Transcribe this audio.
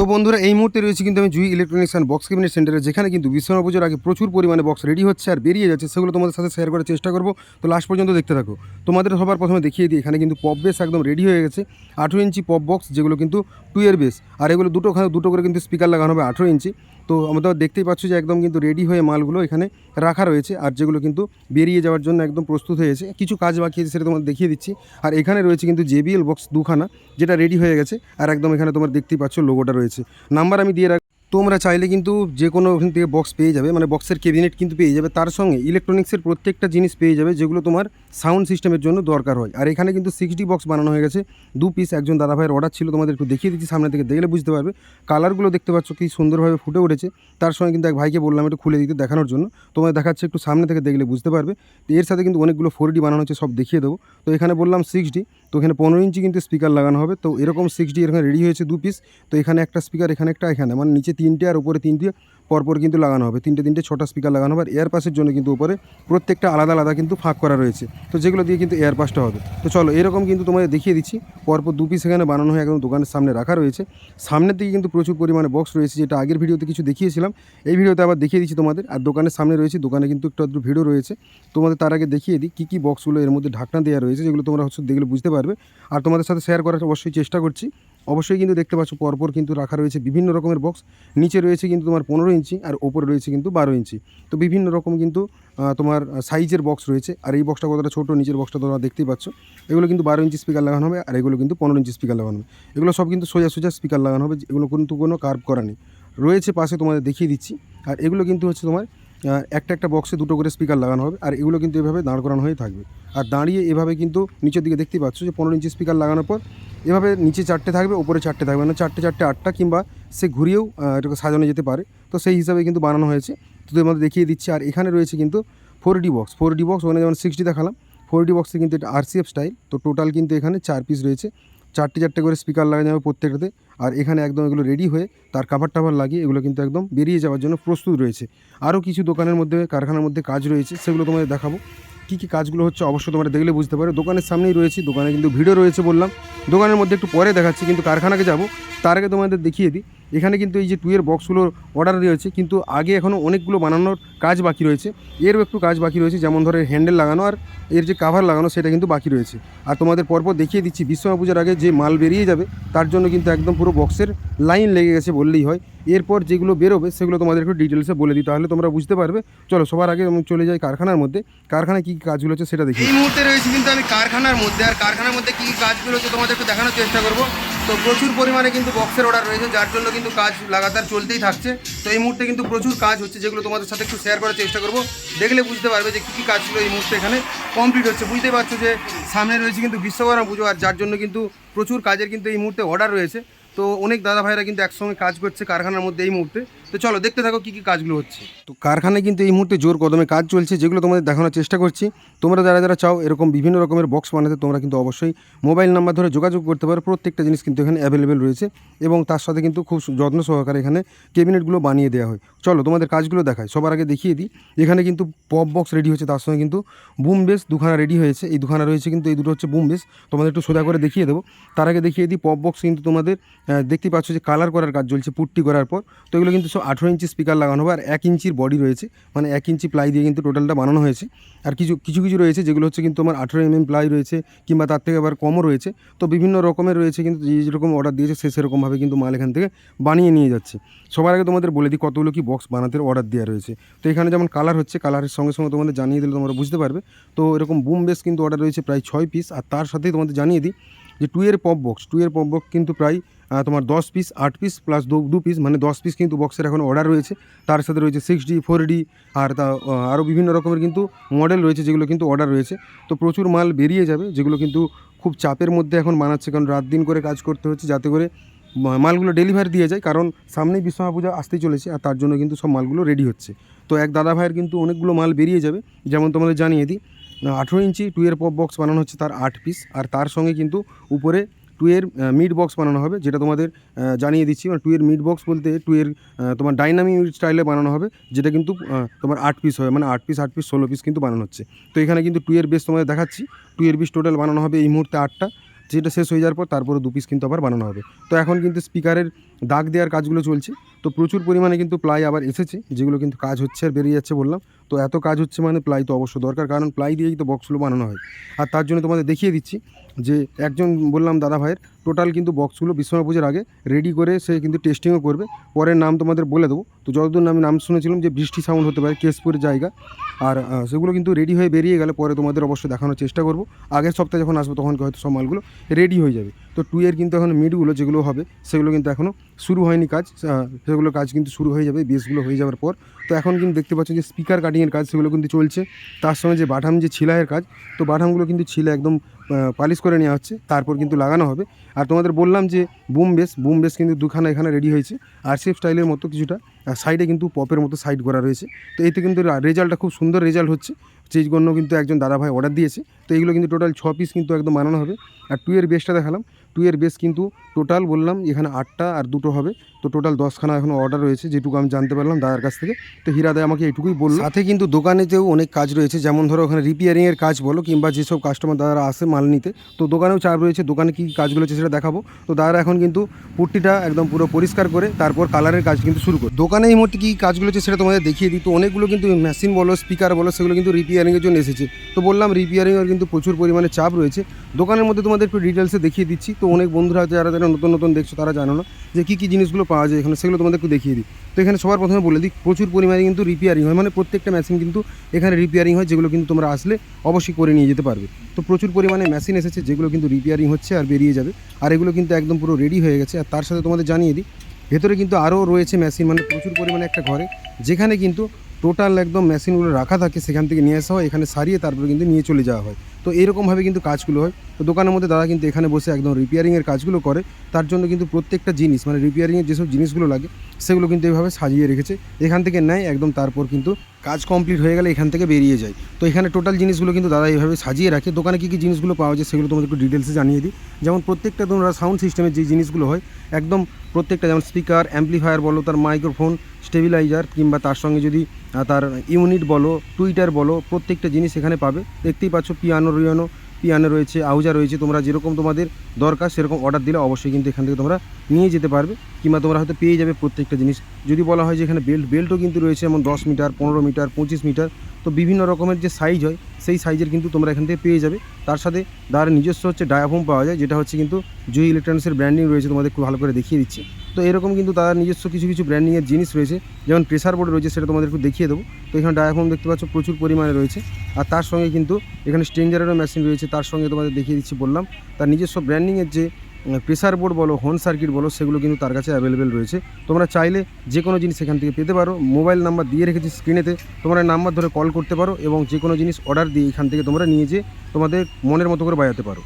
তো বন্ধুরা, এই মুহূর্তে রয়েছে কিন্তু আমি Jui electronics and box cabinet সেন্টারে যেখানে কিন্তু বিশ্বকর্মা পুজোর আগে প্রচুর পরিমাণে বক্স রেডি হচ্ছে আর বেরিয়ে যাচ্ছে। সেগুলো তোমাদের সাথে শেয়ার করার চেষ্টা করব। তো লাস্ট পর্যন্ত দেখতে থাকো। তোমাদের সবার প্রথমে দেখিয়ে দিই, এখানে কিন্তু পপ বেস একদম রেডি হয়ে গেছে। আঠেরো ইঞ্চি পপ বক্স যেগুলো কিন্তু টু ইয়ার বেস আর এগুলো দুটো দুটো করে কিন্তু স্পিকার লাগানো হবে আঠেরো ইঞ্চি। তো আমরা দেখতেই পাচ্ছ যে একদম কিন্তু রেডি হয়ে মালগুলো এখানে রাখা রয়েছে আর যেগুলো কিন্তু বেরিয়ে যাওয়ার জন্য একদম প্রস্তুত হয়েছে কিছু কাজ বাকি আছে সেটা তোমাদের দেখিয়ে দিচ্ছি। আর এখানে রয়েছে কিন্তু জেবিএল বক্স দুখানা, যেটা রেডি হয়ে গেছে। আর একদম এখানে তোমার দেখতেই পাচ্ছ লোগোটা রয়েছে। নাম্বার আমি দিয়ে তোমরা চাইলে কিন্তু যে কোনো ওখান থেকে বক্স পেয়ে যাবে মানে বক্সের ক্যাবিনেট কিন্তু পেয়ে যাবে। তার সঙ্গে ইলেকট্রনিক্সের প্রত্যেকটা জিনিস পেয়ে যাবে যেগুলো তোমার সাউন্ড সিস্টেমের জন্য দরকার হয়। আর এখানে কিন্তু সিক্সটি বক্স বানানো হয়ে গেছে। দু পিস একজন দাদাভাইয়ের অর্ডার ছিল, তোমাদের একটু দেখিয়ে দিচ্ছি, সামনে থেকে দেখলে বুঝতে পারবে। কালারগুলো দেখতে পাচ্ছ, কি সুন্দরভাবে ফুটে উঠেছে। তার সঙ্গে কিন্তু এক ভাইকে বললাম একটু খুলে দিতে দেখানোর জন্য। তোমাদের দেখাচ্ছে একটু সামনে থেকে দেখলে বুঝতে পারবে। তো এর সাথে কিন্তু অনেকগুলো ফোর বানানো হচ্ছে, সব দেখিয়ে দেবো। তো এখানে বললাম সিক্স ডি তো এখানে পনেরো ইঞ্চি কিন্তু স্পিকার লাগানো হবে। তো এরকম সিক্সটি এখানে রেডি হয়েছে দু পিস তো এখানে একটা স্পিকার এখানে একটা, এখানে। মানে নিচে তিনটে আর উপরে তিনটে। পরপর কিন্তু লাগানো হবে। তিনটে তিনটে ছটা স্পিকার লাগানো হবে আর এয়ার পাসের জন্য কিন্তু উপরে প্রত্যেকটা আলাদা আলাদা কিন্তু ফাঁক করা রয়েছে। তো যেগুলো দিয়ে কিন্তু এয়ার পাসটা হবে। তো চলো, এরকম কিন্তু তোমাদের দেখিয়ে দিচ্ছি। পরপর দু পিস এখানে বানানো হয়ে একদম দোকানের সামনে রাখা রয়েছে। সামনের দিকে কিন্তু প্রচুর পরিমাণে বক্স রয়েছে, যেটা আগের ভিডিওতে কিছু দেখিয়েছিলাম। এই ভিডিওতে আবার দেখিয়ে দিচ্ছি তোমাদের। আর দোকানের সামনে রয়েছে, দোকানে কিন্তু একটু আধটু ভিডিও রয়েছে। তোমাদের তার আগে দেখিয়ে দিই, কী কী বক্সগুলো এর মধ্যে ঢাকনা দেওয়া রয়েছে, যেগুলো তোমরা হচ্ছে দেখলে বুঝতে পারবে। আর তোমাদের সাথে শেয়ার করার অবশ্যই চেষ্টা করছি। অবশ্যই কিন্তু দেখতে পাচ্ছ, পরপর কিন্তু রাখা রয়েছে বিভিন্ন রকমের বক্স নিচে রয়েছে কিন্তু তোমার পনেরো ইঞ্চি আর ওপরে রয়েছে কিন্তু বারো ইঞ্চি। তো বিভিন্ন রকম কিন্তু তোমার সাইজের বক্স রয়েছে। আর এই বক্সটা কতটা ছোটো, নিচের বক্সটা তোমরা দেখতেই পাচ্ছ। এগুলো কিন্তু বারো ইঞ্চি স্পিকার লাগানো হবে আর এগুলো কিন্তু পনেরো ইঞ্চি স্পিকার লাগানো হবে। এগুলো সব কিন্তু সোজা সোজা স্পিকার লাগানো হবে, এগুলো কিন্তু কোনো কার্ভ করা নেই। রয়েছে পাশে তোমাদের দেখিয়ে দিচ্ছি। আর এগুলো কিন্তু হচ্ছে তোমার একটা একটা বক্সে দুটো করে স্পিকার লাগানো হবে। আর এগুলো কিন্তু এভাবে দাঁড় করানো হয়ে থাকবে। আর দাঁড়িয়ে এভাবে কিন্তু নিচের দিকে দেখতেই পাচ্ছ যে পনেরো ইঞ্চি স্পিকার লাগানোর পর এভাবে নিচে চারটে থাকবে ওপরে চারটে থাকবে। মানে চারটে চারটে, আটটা কিংবা সে ঘুরিয়েও এটাকে সাজানো যেতে পারে। তো সেই হিসাবে কিন্তু বানানো হয়েছে। তো মধ্যে দেখিয়ে দিচ্ছি। আর এখানে রয়েছে কিন্তু four D box four D box ওখানে যেমন সিক্সটি দেখালাম ফোর ডি বক্সে কিন্তু এটা আরসিএফ স্টাইল তো টোটাল কিন্তু এখানে চার পিস রয়েছে। চারটে চারটে করে স্পিকার লাগানো যাবে প্রত্যেকটাতে। আর এখানে একদম এগুলো রেডি হয়ে তার কাভার টাভার লাগিয়ে এগুলো কিন্তু একদম বেরিয়ে যাওয়ার জন্য প্রস্তুত রয়েছে। আরও কিছু দোকানের মধ্যে, কারখানার মধ্যে কাজ রয়েছে, সেগুলো তোমাদের দেখাবো। কী কী কাজগুলো হচ্ছে অবশ্যই তোমরা দেখলে বুঝতে পারো। দোকানের সামনেই রয়েছি, দোকানে কিন্তু ভিডিও রয়েছে বললাম। দোকানের মধ্যে একটু পরে দেখাচ্ছি, কিন্তু কারখানাকে যাব, তার আগে তোমাদের দেখিয়ে দিই। এখানে কিন্তু এই যে টুয়ের বক্সগুলোর অর্ডার রয়েছে, কিন্তু আগে এখনও অনেকগুলো বানানোর কাজ বাকি রয়েছে। এরও একটু কাজ বাকি রয়েছে, যেমন ধরো হ্যান্ডেল লাগানো আর এর যে কাভার লাগানো সেটা কিন্তু বাকি রয়েছে। আর তোমাদের পরপর দেখিয়ে দিচ্ছি, বিশ্বকর্মা পুজোর আগে যে মাল বেরিয়ে যাবে, তার জন্য কিন্তু একদম পুরো বক্সের লাইন লেগে গেছে বললেই হয়। এরপর যেগুলো বেরোবে, সেগুলো তোমাদের একটু ডিটেলসে বলে দিই, তাহলে তোমরা বুঝতে পারবে। চলো, সবার আগে আমি চলে যাই কারখানার মধ্যে। কারখানায় কী কী কাজগুলো হচ্ছে সেটা দেখি। এই মুহূর্তে রয়েছে কিন্তু আমি কারখানার মধ্যে, আর কারখানার মধ্যে কী কী কাজগুলো হচ্ছে তোমাদের একটু দেখানোর চেষ্টা করব। তো প্রচুর পরিমাণে কিন্তু বক্সের অর্ডার রয়েছে, যার জন্য কিন্তু কাজ লাগাতার চলতেই থাকছে। তো এই মুহূর্তে কিন্তু প্রচুর কাজ হচ্ছে, যেগুলো তোমাদের সাথে একটু শেয়ার করার চেষ্টা করব। দেখলে বুঝতে পারবে যে কী কী কাজ ছিল এই মুহূর্তে এখানে। কমপ্লিট হচ্ছে, বুঝতে পারছ যে সামনে রয়েছে কিন্তু বিশ্বকর্মা পুজো, আর যার জন্য কিন্তু প্রচুর কাজের কিন্তু এই মুহূর্তে অর্ডার রয়েছে। তো অনেক দাদা ভাইরা কিন্তু একসঙ্গে কাজ করছে কারখানার মধ্যে এই মুহূর্তে। তো চলো, দেখতে থাকো কী কী কাজগুলো হচ্ছে। তো কারখানায় কিন্তু এই মুহূর্তে জোর কদমে কাজ চলছে, যেগুলো তোমাদের দেখানোর চেষ্টা করছি। তোমরা যারা যারা চাও, এরকম বিভিন্ন রকমের বক্স বানাতে তোমরা কিন্তু অবশ্যই মোবাইল নাম্বার ধরে যোগাযোগ করতে পারো। প্রত্যেকটা জিনিস কিন্তু এখানে অ্যাভেলেবেল রয়েছে এবং তার সাথে কিন্তু খুব যত্ন সহকারে এখানে ক্যাবিনেটগুলো বানিয়ে দেওয়া হয়। চলো, তোমাদের কাজগুলো দেখায় সবার আগে দেখিয়ে দিই, এখানে কিন্তু পপ বক্স রেডি হয়েছে, তার সঙ্গে কিন্তু বুম বেস দুখানা রেডি হয়েছে। এই দুখানা রয়েছে কিন্তু, এই দুটো হচ্ছে বুম বেস তোমাদের একটু সোজা করে দেখিয়ে দেবো। তার আগে দেখিয়ে দিই পপ বক্স কিন্তু তোমাদের দেখতে পাচ্ছ যে কালার করার কাজ চলছে, পুট্টি করার পর। তো এগুলো কিন্তু সব আঠেরো ইঞ্চি স্পিকার লাগানো হবে আর এক ইঞ্চির বডি রয়েছে। মানে এক ইঞ্চি প্লাই দিয়ে কিন্তু টোটালটা বানানো হয়েছে। আর কিছু কিছু কিছু রয়েছে যেগুলো হচ্ছে কিন্তু তোমার আঠেরো এমএম প্লাই রয়েছে কিংবা তার থেকে আবার কমও রয়েছে। তো বিভিন্ন রকমের রয়েছে কিন্তু যে যেরকম অর্ডার দিয়েছে সে সেরকমভাবে কিন্তু মাল এখান থেকে বানিয়ে নিয়ে যাচ্ছে। সবার আগে তোমাদের বলে দিই কতগুলো কি বক্স বানাতে অর্ডার দেওয়া রয়েছে। তো এখানে যেমন কালার হচ্ছে কালারের সঙ্গে সঙ্গে তোমাদের জানিয়ে দিলে তোমরা বুঝতে পারবে। তো এরকম বুম বেস কিন্তু অর্ডার রয়েছে প্রায় ছয় পিস আর তার সাথেই তোমাদের জানিয়ে দিই যে টু এর পপ বক্স টু এর পপ বক্স কিন্তু প্রায় তোমার দশ পিস আট পিস প্লাস দু দু পিস মানে দশ পিস কিন্তু বক্সের এখন অর্ডার রয়েছে। তার সাথে রয়েছে সিক্স ডি ফোর ডি আর তা আরও বিভিন্ন রকমের কিন্তু মডেল রয়েছে যেগুলো কিন্তু অর্ডার রয়েছে। তো প্রচুর মাল বেরিয়ে যাবে, যেগুলো কিন্তু খুব চাপের মধ্যে এখন বানাচ্ছে কারণ রাত দিন করে কাজ করতে হচ্ছে যাতে করে মালগুলো ডেলিভারি দিয়ে যায়। কারণ সামনেই বিশ্বকর্মা পূজা আসতেই চলেছে আর তার জন্য কিন্তু সব মালগুলো রেডি হচ্ছে। তো এক দাদা ভাইয়ের কিন্তু অনেকগুলো মাল বেরিয়ে যাবে, যেমন তোমাদের জানিয়ে দিই আঠেরো ইঞ্চি টু এর পপ বক্স বানানো হচ্ছে তার আট পিস আর তার সঙ্গে কিন্তু উপরে টু এর মিড বক্স বানানো হবে, যেটা তোমাদের জানিয়ে দিচ্ছি। মানে টু এর মিড বক্স বলতে টু এর তোমার ডাইনামিক স্টাইলে বানানো হবে, যেটা কিন্তু তোমার আট পিস হবে। মানে আট পিস আট পিস ষোলো পিস কিন্তু বানানো হচ্ছে। তো এখানে কিন্তু টু এর বেস তোমাদের দেখাচ্ছি। টু এর পিস টোটাল বানানো হবে এই মুহূর্তে আটটা। যেটা শেষ হয়ে যাওয়ার পর তারপরে দু পিস কিন্তু আবার বানানো হবে। তো এখন কিন্তু স্পিকারের দাগ দেওয়ার কাজগুলো চলছে। তো প্রচুর পরিমাণে কিন্তু প্লাই আবার এসেছে, যেগুলো কিন্তু কাজ হচ্ছে আর বেরিয়ে যাচ্ছে বললাম। তো এত কাজ হচ্ছে মানে প্লাই তো অবশ্য দরকার, কারণ প্লাই দিয়েই তো বক্সগুলো বানানো হয়। আর তার জন্য তোমাদের দেখিয়ে দিচ্ছি যে একজন বললাম দাদা ভাইয়ের টোটাল কিন্তু বক্সগুলো বিশ্বকর্মা পুজোর আগে রেডি করে সে কিন্তু টেস্টিংও করবে। পরের নাম তোমাদের বলে দেবো। তো যতদূর আমি নাম শুনেছিলাম যে বৃষ্টি সাউন্ড হতে পারে, কেশপুরের জায়গা। আর সেগুলো কিন্তু রেডি হয়ে বেরিয়ে গেলে পরে তোমাদের অবশ্যই দেখানোর চেষ্টা করব। আগের সপ্তাহে যখন আসব তখন হয়তো সব মালগুলো রেডি হয়ে যাবে। তো টু এর কিন্তু এখন মিডগুলো যেগুলো হবে, সেগুলো কিন্তু এখনও শুরু হয়নি কাজ সেগুলো কাজ কিন্তু শুরু হয়ে যাবে বেসগুলো হয়ে যাওয়ার পর। তো এখন কিন্তু দেখতে পাচ্ছ যে স্পিকার কাটিংয়ের কাজ সেগুলো কিন্তু চলছে। তার সঙ্গে যে বাটাম, যে ছিলাইয়ের কাজ, তো বাটামগুলো কিন্তু ছিলে একদম পালিশ করে নেওয়া হচ্ছে, তারপর কিন্তু লাগানো হবে। আর তোমাদের বললাম যে বুম বেস বুম বেস কিন্তু দুখানা এখানে রেডি হয়েছে। আর সেফ স্টাইলের মতো কিছুটা সাইডে কিন্তু পপের মতো সাইড করা রয়েছে। তো এতে কিন্তু রেজাল্টটা খুব সুন্দর রেজাল্ট হচ্ছে। সেই জন্য কিন্তু একজন দাদাভাই অর্ডার দিয়েছে। তো এইগুলো কিন্তু টোটাল ছ পিস কিন্তু একদম বানানো হবে। আর টু এর বেসটা দেখালাম। টু এর বেস কিন্তু টোটাল বললাম এখানে আটটা আর দুটো হবে। তো টোটাল দশখানা এখনও অর্ডার রয়েছে, যেটুকু আমি জানতে পারলাম দাদার কাছ থেকে। তো হীরা দেয় আমাকে এটুকুই বলল। সাথে কিন্তু দোকানেতেও অনেক কাজ রয়েছে, যেমন ধরো ওখানে রিপেয়ারিংয়ের কাজ বলো, কিংবা যেসব কাস্টমার দাদারা আসে মাল নিতে, তো দোকানেও চাপ রয়েছে, দোকানে কী কী কাজগুলো হচ্ছে সেটা দেখাবো। তো দাদারা এখন কিন্তু পুট্টিটা একদম পুরো পরিষ্কার করে, তারপর কালারের কাজ কিন্তু শুরু করে। দোকানে এই মুহূর্তে কী কাজগুলো হচ্ছে সেটা তোমাদের দেখিয়ে দিই। তো অনেকগুলো কিন্তু মেশিন বলো স্পিকার বলো, সেগুলো কিন্তু রিপেয়ারিংয়ের জন্য এসেছে। তো বললাম রিপেয়ারিংয়ের কিন্তু প্রচুর পরিমাণে চাপ রয়েছে। দোকানের মধ্যে তোমাদের একটু ডিটেলসে দেখিয়ে দিচ্ছি। তো অনেক বন্ধুরা আছে যারা যারা নতুন নতুন দেখছ তারা জানো না যে কী কী জিনিসগুলো পাওয়া যায় এখানে, সেগুলো তোমাদের একটু দেখিয়ে দিই। তো এখানে সবার প্রথমে বলে দিই, প্রচুর পরিমাণে কিন্তু রিপেয়ারিং হয় মানে প্রত্যেকটা মেশিন কিন্তু এখানে রিপেয়ারিং হয়, যেগুলো কিন্তু তোমরা আসলে অবশ্যই করে নিয়ে যেতে পারবে। তো প্রচুর পরিমাণে মেশিন এসেছে, যেগুলো কিন্তু রিপেয়ারিং হচ্ছে আর বেরিয়ে যাবে, আর এগুলো কিন্তু একদম পুরো রেডি হয়ে গেছে। আর তার সাথে তোমাদের জানিয়ে দিই, ভেতরে কিন্তু আরও রয়েছে মেশিন মানে প্রচুর পরিমাণে একটা ঘরে, যেখানে কিন্তু টোটাল একদম মেশিনগুলো রাখা থাকে, সেখান থেকে নিয়ে আসা হয়, এখানে সারিয়ে তারপরে কিন্তু নিয়ে চলে যাওয়া হয়। তো এরকমভাবে কিন্তু কাজগুলো হয়। তো দোকানের মধ্যে দাদা কিন্তু এখানে বসে একদম রিপেয়ারিংয়ের কাজগুলো করে। তার জন্য কিন্তু প্রত্যেকটা জিনিস মানে রিপেয়ারিংয়ের যেসব জিনিসগুলো লাগে, সেগুলো কিন্তু এইভাবে সাজিয়ে রেখেছে। এখান থেকে নেয়, একদম তারপর কিন্তু কাজ কমপ্লিট হয়ে গেলে এখান থেকে বেরিয়ে যায়। তো এখানে টোটাল জিনিসগুলো কিন্তু দাদা এইভাবে সাজিয়ে রাখে। দোকানে কী কী জিনিসগুলো পাওয়া যায় সেগুলো তোমাদের একটু ডিটেলসে জানিয়ে দিই। যেমন প্রত্যেকটা তোমরা সাউন্ড সিস্টেমের যে জিনিসগুলো হয়, একদম প্রত্যেকটা যেমন স্পিকার অ্যাম্পলিফায়ার বলো, তার মাইক্রোফোন স্টেবিলাইজার কিংবা তার সঙ্গে যদি তার ইউনিট বলো টুইটার বলো, প্রত্যেকটা জিনিস এখানে পাবে। দেখতেই পাচ্ছ পিয়ানো রিয়ানো পিয়ানো রয়েছে, আউজা রয়েছে, তোমরা যেরকম তোমাদের দরকার সেরকম অর্ডার দিলে অবশ্যই কিন্তু এখান থেকে তোমরা নিয়ে যেতে পারবে, কিংবা তোমরা হয়তো পেয়ে যাবে প্রত্যেকটা জিনিস। যদি বলা হয় যে এখানে বেল্ট বেল্টও কিন্তু রয়েছে, যেমন দশ মিটার পনেরো মিটার পঁচিশ মিটার তো বিভিন্ন রকমের যে সাইজ হয়, সেই সাইজের কিন্তু তোমরা এখান থেকে পেয়ে যাবে। তার সাথে তার নিজস্ব হচ্ছে ডায়াফোম পাওয়া যায়, যেটা হচ্ছে কিন্তু জুই ইলেকট্রনিক্সের ব্র্যান্ডিং রয়েছে, তোমাদের খুব ভালো করে দেখিয়ে দিচ্ছি। তো এরকম কিন্তু তার নিজস্ব কিছু কিছু ব্র্যান্ডিংয়ের জিনিস রয়েছে। যেমন প্রেসার বোর্ড রয়েছে সেটা তোমাদের একটু দেখিয়ে দেবো। তো এখানে ডায়াফোম দেখতে পাচ্ছ, প্রচুর পরিমাণে রয়েছে। আর তার সঙ্গে কিন্তু এখানে স্ট্রেঞ্জারেরও মেশিন রয়েছে, তার সঙ্গে তোমাদের দেখিয়ে দিচ্ছি, বললাম। তার নিজস্ব ব্র্যান্ডিংয়ের যে প্রেসার বোর্ড বলো হোন সার্কিট বলো, সেগুলো কিন্তু তার কাছে অ্যাভেলেবেল রয়েছে। তোমরা চাইলে যে কোনো জিনিস এখান থেকে পেতে পারো। মোবাইল নাম্বার দিয়ে রেখেছি স্ক্রিনেতে তোমরা নাম্বার ধরে কল করতে পারো এবং যে কোনো জিনিস অর্ডার দিয়ে এখান থেকে তোমরা নিয়ে যেয়ে তোমাদের মনের মতো করে বাজাতে পারো।